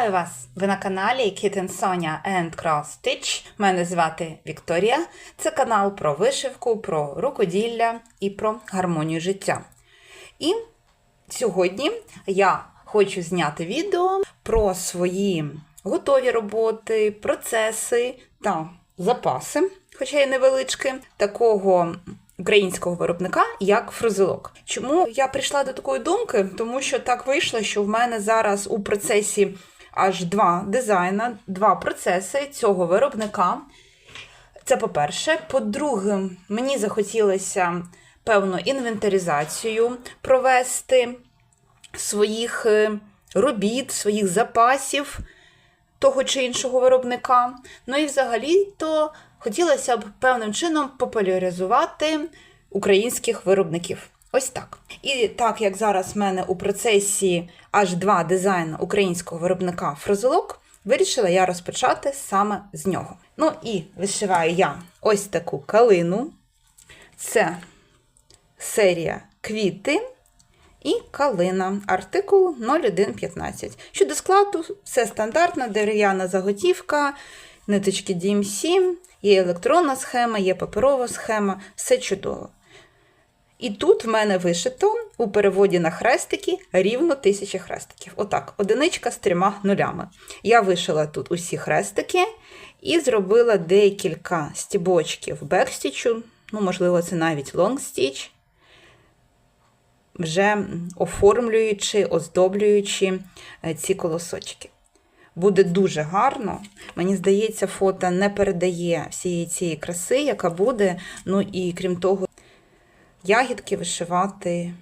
Вітаю вас! Ви на каналі Kitten Sonia and Cross Stitch. Мене звати Вікторія. Це канал про вишивку, про рукоділля і про гармонію життя. І сьогодні я хочу зняти відео про свої готові роботи, процеси та запаси, хоча й невеличкі, такого українського виробника, як фрузелок. Чому я прийшла до такої думки? Тому що так вийшло, що в мене зараз у процесі аж два дизайна, два процеси цього виробника. Це по-перше. По-друге, мені захотілося певну інвентаризацію провести своїх е, робіт, своїх запасів того чи іншого виробника. Ну і взагалі то хотілося б певним чином популяризувати українських виробників. Ось так. І так як зараз в мене у процесі аж два дизайни українського виробника фрозелок, вирішила я розпочати саме з нього. Ну і вишиваю я ось таку калину. Це серія квіти і калина, артикул 0115. Щодо складу, все стандартно, дерев'яна заготівка, ниточки DMC, є електронна схема, є паперова схема, все чудово. І тут в мене вишито у переводі на хрестики рівно тисяча хрестиків. Отак, одиничка з трьома нулями. Я вишила тут усі хрестики і зробила декілька стібочків бекстічу, ну, можливо, це навіть лонгстіч, вже оформлюючи, оздоблюючи е, ці колосочки. Буде дуже гарно. Мені здається, фото не передає всієї цієї краси, яка буде. Ну і крім того, ягідки вишивати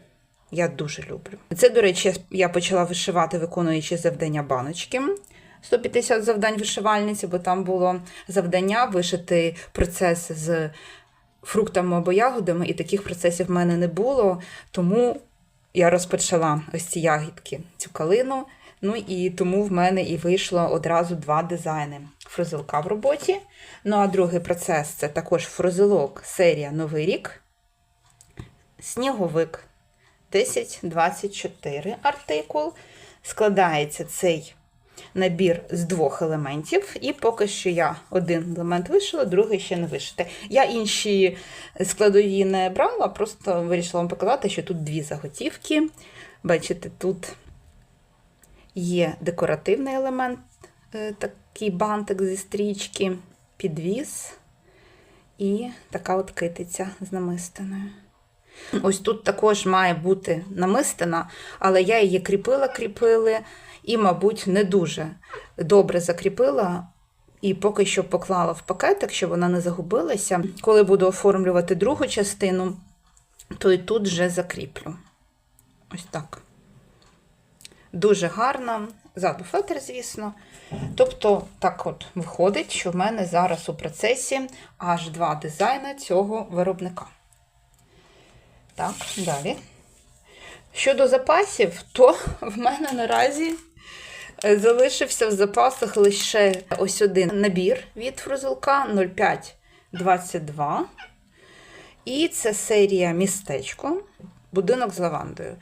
я дуже люблю. Це, до речі, я почала вишивати, виконуючи завдання баночки. 150 завдань вишивальниці, бо там було завдання вишити процес з фруктами або ягодами, і таких процесів в мене не було. Тому я розпочала ось ці ягідки, цю калину. Ну і тому в мене і вийшло одразу два дизайни фрузелка в роботі. Ну а другий процес це також фрузелок серія Новий рік. Сніговик 1024 артикул. Складається цей набір з двох елементів, і поки що я один елемент вишила, другий ще не вишити. Я інші складові не брала, просто вирішила вам показати, що тут дві заготівки. Бачите, тут є декоративний елемент, е, такий бантик зі стрічки, підвіз і така от китиця з намистиною. Ось тут також має бути намистина, але я її кріпила, кріпили і, мабуть, не дуже добре закріпила. І поки що поклала в пакетик, щоб вона не загубилася. Коли буду оформлювати другу частину, то і тут вже закріплю. Ось так. Дуже гарно. Ззаду фетр, звісно. Тобто, так от виходить, що в мене зараз у процесі аж два дизайни цього виробника. Так, далі. Щодо запасів, то в мене наразі е, залишився в запасах лише ось один набір від фрузелка 0522. І це серія містечко, будинок з лавандою.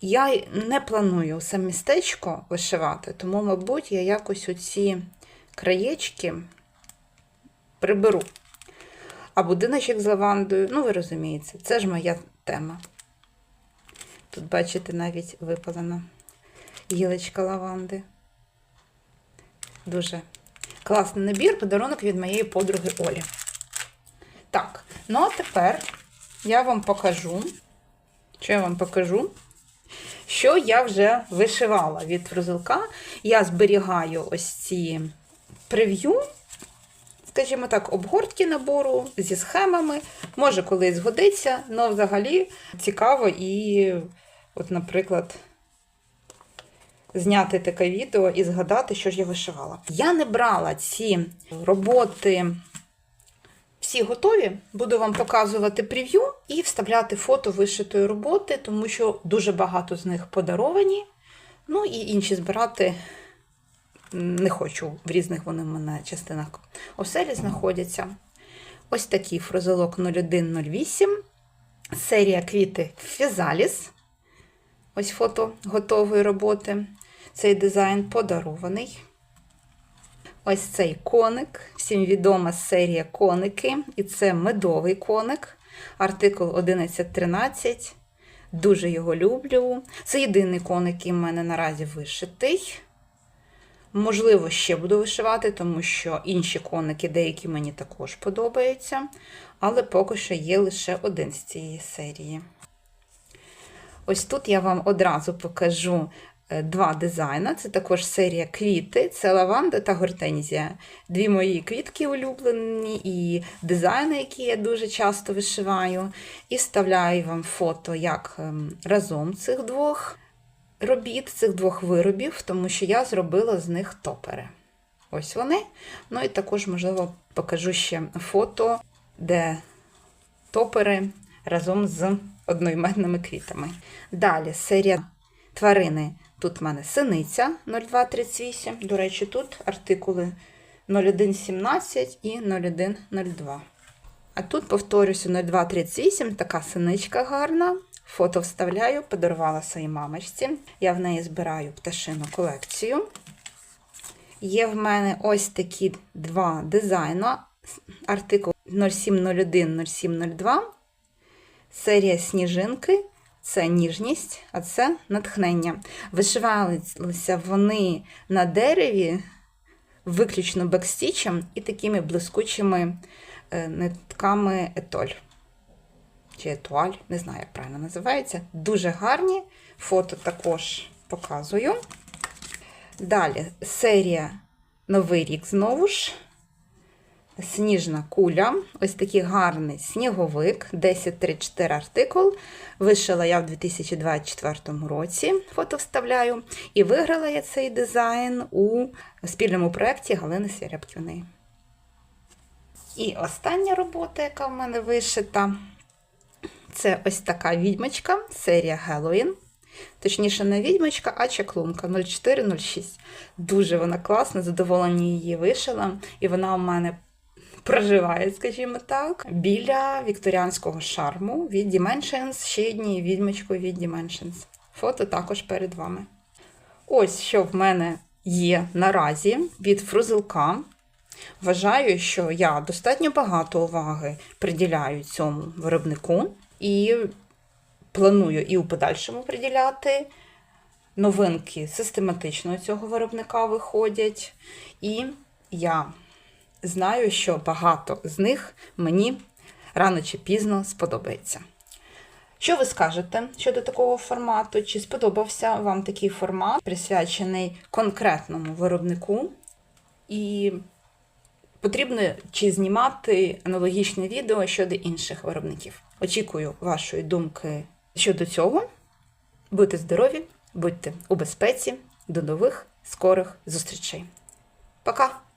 Я не планую все містечко вишивати, тому, мабуть, я якось оці краєчки приберу. А будиночок з лавандою, ну, ви розумієте, це ж моя тема. Тут, бачите, навіть випалена гілочка лаванди. Дуже класний набір, подарунок від моєї подруги Олі. Так, ну а тепер я вам покажу, що я вам покажу, що я вже вишивала від фрузелка. Я зберігаю ось ці прев'ю скажімо так, обгортки набору зі схемами. Може, колись згодиться, але взагалі цікаво і, от, наприклад, зняти таке відео і згадати, що ж я вишивала. Я не брала ці роботи. Всі готові, буду вам показувати прев'ю і вставляти фото вишитої роботи, тому що дуже багато з них подаровані. Ну і інші збирати не хочу, в різних вони в мене частинах оселі знаходяться. Ось такий фрозелок 0108, серія квіти Фізаліс. Ось фото готової роботи. Цей дизайн подарований. Ось цей коник. Всім відома серія коники. І це медовий коник. Артикул 1113. Дуже його люблю. Це єдиний коник, який в мене наразі вишитий. Можливо, ще буду вишивати, тому що інші коники деякі мені також подобаються. Але поки що є лише один з цієї серії. Ось тут я вам одразу покажу е, два дизайни. Це також серія квіти, це лаванда та гортензія. Дві мої квітки улюблені і дизайни, які я дуже часто вишиваю. І вставляю вам фото як ем, разом цих двох робіт, цих двох виробів, тому що я зробила з них топери. Ось вони. Ну і також, можливо, покажу ще фото, де топери разом з одноіменними квітами. Далі серія тварини. Тут в мене синиця 0238. До речі, тут артикули 0117 і 0102. А тут, повторюся, 0238, така синичка гарна. Фото вставляю, подарувала своїй мамочці. Я в неї збираю пташину колекцію. Є в мене ось такі два дизайни. Артикул 0701 0702. Серія сніжинки це ніжність, а це натхнення. Вишивалися вони на дереві, виключно бекстічем і такими блискучими нитками етоль. Чи етуаль, не знаю, як правильно називається. Дуже гарні. Фото також показую. Далі серія Новий рік знову ж. Сніжна куля, ось такий гарний сніговик, 1034 артикул. Вишила я в 2024 році, фото вставляю. І виграла я цей дизайн у спільному проєкті Галини Свірябківної. І остання робота, яка в мене вишита, це ось така відьмочка, серія Halloween. Точніше, не відьмочка, а чаклунка 0406. Дуже вона класна, задоволення її вишила. І вона у мене проживає, скажімо так, біля вікторіанського шарму від Dimensions, ще однією відьмочкою від Dimensions. Фото також перед вами. Ось що в мене є наразі від фрузилка. Вважаю, що я достатньо багато уваги приділяю цьому виробнику і планую і у подальшому приділяти. Новинки систематично цього виробника виходять. І я знаю, що багато з них мені рано чи пізно сподобається. Що ви скажете щодо такого формату? Чи сподобався вам такий формат, присвячений конкретному виробнику? І потрібно чи знімати аналогічне відео щодо інших виробників? Очікую вашої думки щодо цього. Будьте здорові, будьте у безпеці. До нових скорих зустрічей. Пока!